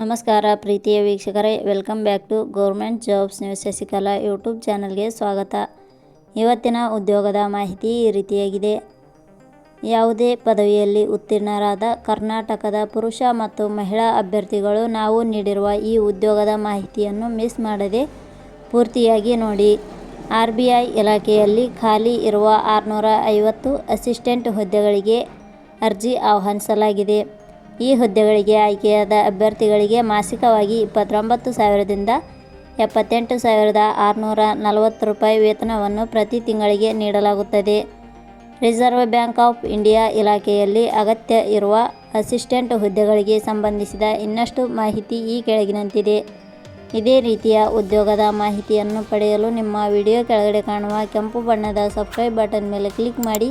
ನಮಸ್ಕಾರ ಪ್ರೀತಿಯ ವೀಕ್ಷಕರೇ, welcome back to government jobs news Shashikala YouTube ಚಾನಲ್ಗೆ ಸ್ವಾಗತ. ಇವತ್ತಿನ ಉದ್ಯೋಗದ ಮಾಹಿತಿ ಈ ರೀತಿಯಾಗಿದೆ. ಯಾವುದೇ ಪದವಿಯಲ್ಲಿ ಉತ್ತೀರ್ಣರಾದ ಕರ್ನಾಟಕದ ಪುರುಷ ಮತ್ತು ಮಹಿಳಾ ಅಭ್ಯರ್ಥಿಗಳು ನಾವು ನೀಡಿರುವ ಈ ಉದ್ಯೋಗದ ಮಾಹಿತಿಯನ್ನು ಮಿಸ್ ಮಾಡದೆ ಪೂರ್ತಿಯಾಗಿ ನೋಡಿ. ಆರ್ ಬಿ ಐ ಇಲಾಖೆಯಲ್ಲಿ ಖಾಲಿ ಇರುವ ಆರುನೂರ ಐವತ್ತು ಅಸಿಸ್ಟೆಂಟ್ ಹುದ್ದೆಗಳಿಗೆ ಅರ್ಜಿ ಆಹ್ವಾನಿಸಲಾಗಿದೆ. ಈ ಹುದ್ದೆಗಳಿಗೆ ಆಯ್ಕೆಯಾದ ಅಭ್ಯರ್ಥಿಗಳಿಗೆ ಮಾಸಿಕವಾಗಿ ಇಪ್ಪತ್ತೊಂಬತ್ತು ಸಾವಿರದಿಂದ ಎಪ್ಪತ್ತೆಂಟು ಸಾವಿರದ ಆರುನೂರ ನಲವತ್ತು ರೂಪಾಯಿ ವೇತನವನ್ನು ಪ್ರತಿ ತಿಂಗಳಿಗೆ ನೀಡಲಾಗುತ್ತದೆ. ರಿಸರ್ವ್ ಬ್ಯಾಂಕ್ ಆಫ್ ಇಂಡಿಯಾ ಇಲಾಖೆಯಲ್ಲಿ ಅಗತ್ಯ ಇರುವ ಅಸಿಸ್ಟೆಂಟ್ ಹುದ್ದೆಗಳಿಗೆ ಸಂಬಂಧಿಸಿದ ಇನ್ನಷ್ಟು ಮಾಹಿತಿ ಈ ಕೆಳಗಿನಂತಿದೆ. ಇದೇ ರೀತಿಯ ಉದ್ಯೋಗದ ಮಾಹಿತಿಯನ್ನು ಪಡೆಯಲು ನಿಮ್ಮ ವಿಡಿಯೋ ಕೆಳಗಡೆ ಕಾಣುವ ಕೆಂಪು ಬಣ್ಣದ ಸಬ್ಸ್ಕ್ರೈಬ್ ಬಟನ್ ಮೇಲೆ ಕ್ಲಿಕ್ ಮಾಡಿ,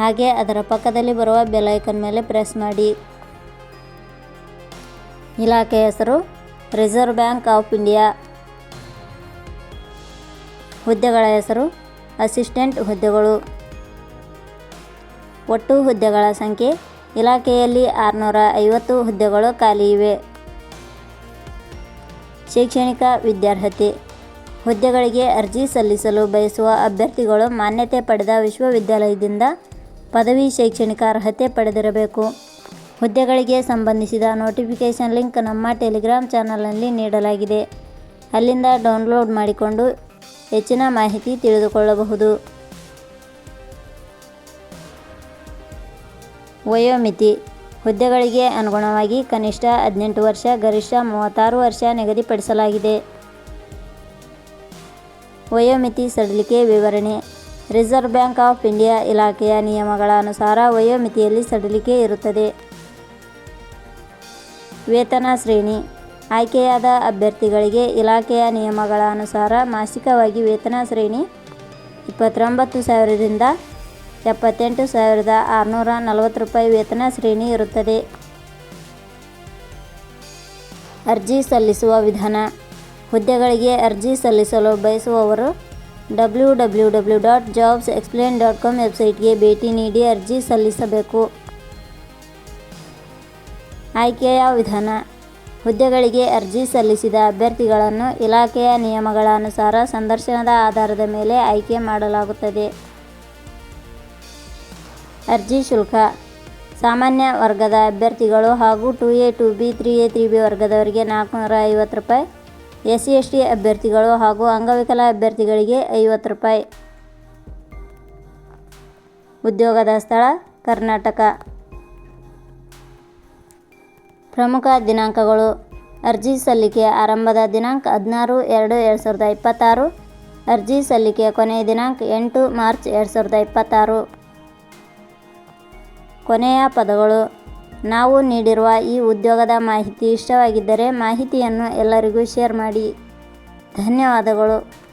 ಹಾಗೆ ಅದರ ಪಕ್ಕದಲ್ಲಿ ಬರುವ ಬೆಲ್ ಐಕನ್ ಮೇಲೆ ಪ್ರೆಸ್ ಮಾಡಿ. ಇಲಾಖೆ ಹೆಸರು ರಿಸರ್ವ್ ಬ್ಯಾಂಕ್ ಆಫ್ ಇಂಡಿಯಾ ಹುದ್ದೆಗಳ ಹೆಸರು ಅಸಿಸ್ಟೆಂಟ್ ಹುದ್ದೆಗಳು. ಒಟ್ಟು ಹುದ್ದೆಗಳ ಸಂಖ್ಯೆ ಇಲಾಖೆಯಲ್ಲಿ ಆರುನೂರ ಐವತ್ತು ಹುದ್ದೆಗಳು ಖಾಲಿ ಇವೆ. ಶೈಕ್ಷಣಿಕ ವಿದ್ಯಾರ್ಹತೆ. ಹುದ್ದೆಗಳಿಗೆ ಅರ್ಜಿ ಸಲ್ಲಿಸಲು ಬಯಸುವ ಅಭ್ಯರ್ಥಿಗಳು ಮಾನ್ಯತೆ ಪಡೆದ ವಿಶ್ವವಿದ್ಯಾಲಯದಿಂದ ಪದವಿ ಶೈಕ್ಷಣಿಕ ಅರ್ಹತೆ ಪಡೆದಿರಬೇಕು. ಹುದ್ದೆಗಳಿಗೆ ಸಂಬಂಧಿಸಿದ ನೋಟಿಫಿಕೇಷನ್ ಲಿಂಕ್ ನಮ್ಮ ಟೆಲಿಗ್ರಾಮ್ ಚಾನಲ್ನಲ್ಲಿ ನೀಡಲಾಗಿದೆ. ಅಲ್ಲಿಂದ ಡೌನ್ಲೋಡ್ ಮಾಡಿಕೊಂಡು ಹೆಚ್ಚಿನ ಮಾಹಿತಿ ತಿಳಿದುಕೊಳ್ಳಬಹುದು. ವಯೋಮಿತಿ. ಹುದ್ದೆಗಳಿಗೆ ಅನುಗುಣವಾಗಿ ಕನಿಷ್ಠ ಹದಿನೆಂಟು ವರ್ಷ, ಗರಿಷ್ಠ ಮೂವತ್ತಾರು ವರ್ಷ ನಿಗದಿಪಡಿಸಲಾಗಿದೆ. ವಯೋಮಿತಿ ಸಡಿಲಿಕೆ ವಿವರಣೆ. ರಿಸರ್ವ್ ಬ್ಯಾಂಕ್ ಆಫ್ ಇಂಡಿಯಾ ಇಲಾಖೆಯ ನಿಯಮಗಳ ಅನುಸಾರ ವಯೋಮಿತಿಯಲ್ಲಿ ಸಡಿಲಿಕೆ ಇರುತ್ತದೆ. ವೇತನ ಶ್ರೇಣಿ. ಆಯ್ಕೆಯಾದ ಅಭ್ಯರ್ಥಿಗಳಿಗೆ ಇಲಾಖೆಯ ನಿಯಮಗಳ ಅನುಸಾರ ಮಾಸಿಕವಾಗಿ ವೇತನ ಶ್ರೇಣಿ ಇಪ್ಪತ್ತೊಂಬತ್ತು ಸಾವಿರದಿಂದ ಎಪ್ಪತ್ತೆಂಟು ಸಾವಿರದ ಆರುನೂರ ನಲವತ್ತು ರೂಪಾಯಿ ವೇತನ ಶ್ರೇಣಿ ಇರುತ್ತದೆ. ಅರ್ಜಿ ಸಲ್ಲಿಸುವ ವಿಧಾನ. ಹುದ್ದೆಗಳಿಗೆ ಅರ್ಜಿ ಸಲ್ಲಿಸಲು ಬಯಸುವವರು W W W dot jobs explain dot com ವೆಬ್ಸೈಟ್ಗೆ ಭೇಟಿ ನೀಡಿ ಅರ್ಜಿ ಸಲ್ಲಿಸಬೇಕು. ಆಯ್ಕೆಯ ವಿಧಾನ. ಹುದ್ದೆಗಳಿಗೆ ಅರ್ಜಿ ಸಲ್ಲಿಸಿದ ಅಭ್ಯರ್ಥಿಗಳನ್ನು ಇಲಾಖೆಯ ನಿಯಮಗಳ ಅನುಸಾರ ಸಂದರ್ಶನದ ಆಧಾರದ ಮೇಲೆ ಆಯ್ಕೆ ಮಾಡಲಾಗುತ್ತದೆ. ಅರ್ಜಿ ಶುಲ್ಕ. ಸಾಮಾನ್ಯ ವರ್ಗದ ಅಭ್ಯರ್ಥಿಗಳು ಹಾಗೂ two A, two B, three A, three B ವರ್ಗದವರಿಗೆ ನಾಲ್ಕುನೂರ ಐವತ್ತು ರೂಪಾಯಿ. ಎಸ್ ಸಿ ಎಸ್ ಟಿ ಅಭ್ಯರ್ಥಿಗಳು ಹಾಗೂ ಅಂಗವಿಕಲ ಅಭ್ಯರ್ಥಿಗಳಿಗೆ ಐವತ್ತು ರೂಪಾಯಿ. ಉದ್ಯೋಗದ ಸ್ಥಳ ಕರ್ನಾಟಕ. ಪ್ರಮುಖ ದಿನಾಂಕಗಳು. ಅರ್ಜಿ ಸಲ್ಲಿಕೆ ಆರಂಭದ ದಿನಾಂಕ ಹದಿನಾರು ಎರಡು ಎರಡು ಸಾವಿರದ ಇಪ್ಪತ್ತಾರು. ಅರ್ಜಿ ಸಲ್ಲಿಕೆಯ ಕೊನೆಯ ದಿನಾಂಕ ಎಂಟು ಮಾರ್ಚ್ ಎರಡು ಸಾವಿರದ ಇಪ್ಪತ್ತಾರು. ಕೊನೆಯ ಪದಗಳು. ನಾವು ನೀಡಿರುವ ಈ ಉದ್ಯೋಗದ ಮಾಹಿತಿ ಇಷ್ಟವಾಗಿದ್ದರೆ ಮಾಹಿತಿಯನ್ನು ಎಲ್ಲರಿಗೂ ಶೇರ್ ಮಾಡಿ. ಧನ್ಯವಾದಗಳು.